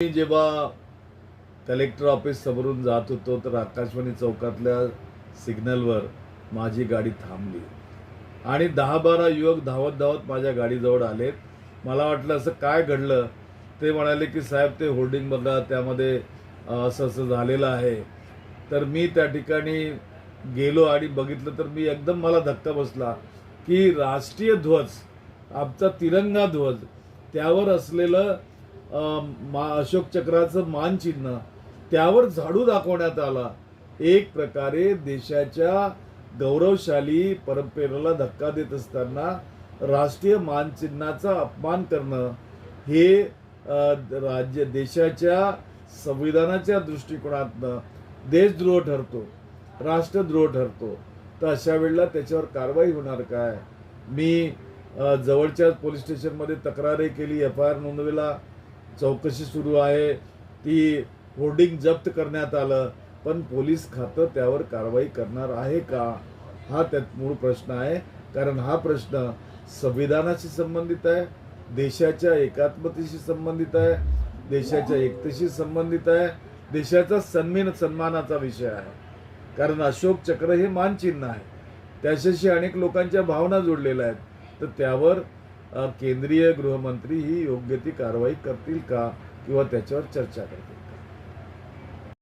मी जेव्हा collector office समोरून जात होतो तर आकाशवाणी चौकातल्या सिग्नलवर माझी गाडी थांबली. आणि दहा बारा युवक धावत धावत माझ्या गाडीजवळ आलेत मला वाटलं असं काय घडलं? ते म्हणाले की साहेब ते होल्डिंग बघा त्यामध्ये असं असं झालेलं आहे. तर मी त्या ठिकाणी गेलो आणि बघितलं तर मी एकदम मला धक्का बसला की राष्ट्रीय ध्वज आमचा तिरंगा ध्वज त्यावर असलेलं मा अशोक चक्राचं मानचिन्ह त्यावर झाडू दाखवण्यात आला. एक प्रकारे देशाच्या गौरवशाली परंपरेला धक्का देत असताना राष्ट्रीय मानचिन्हाचा अपमान करणं हे राज्य देशाच्या संविधानाच्या दृष्टिकोनातनं देशद्रोह ठरतो राष्ट्रद्रोह ठरतो. तर अशा वेळेला त्याच्यावर कारवाई होणार काय? मी जवळच्या पोलीस स्टेशनमध्ये तक्रारही केली एफ आय आर नोंदवला. चौकशी सुरू आहे. ती होर्डिंग जप्त करण्यात आलं. पण पोलीस खातं त्यावर कारवाई करणार आहे का? हा त्यात मूळ प्रश्न आहे. कारण हा प्रश्न संविधानाशी संबंधित आहे देशाच्या एकात्मतेशी संबंधित आहे देशाच्या एकतेशी संबंधित आहे देशाचा सन्मान सन्मानाचा विषय आहे. कारण अशोक चक्र हे मानचिन्ह आहे. त्याच्याशी अनेक लोकांच्या भावना जोडलेल्या आहेत. तर त्यावर केंद्रीय गृहमंत्री ही योग्य ती कारवाई करतील का किंवा त्याच्यावर चर्चा करतील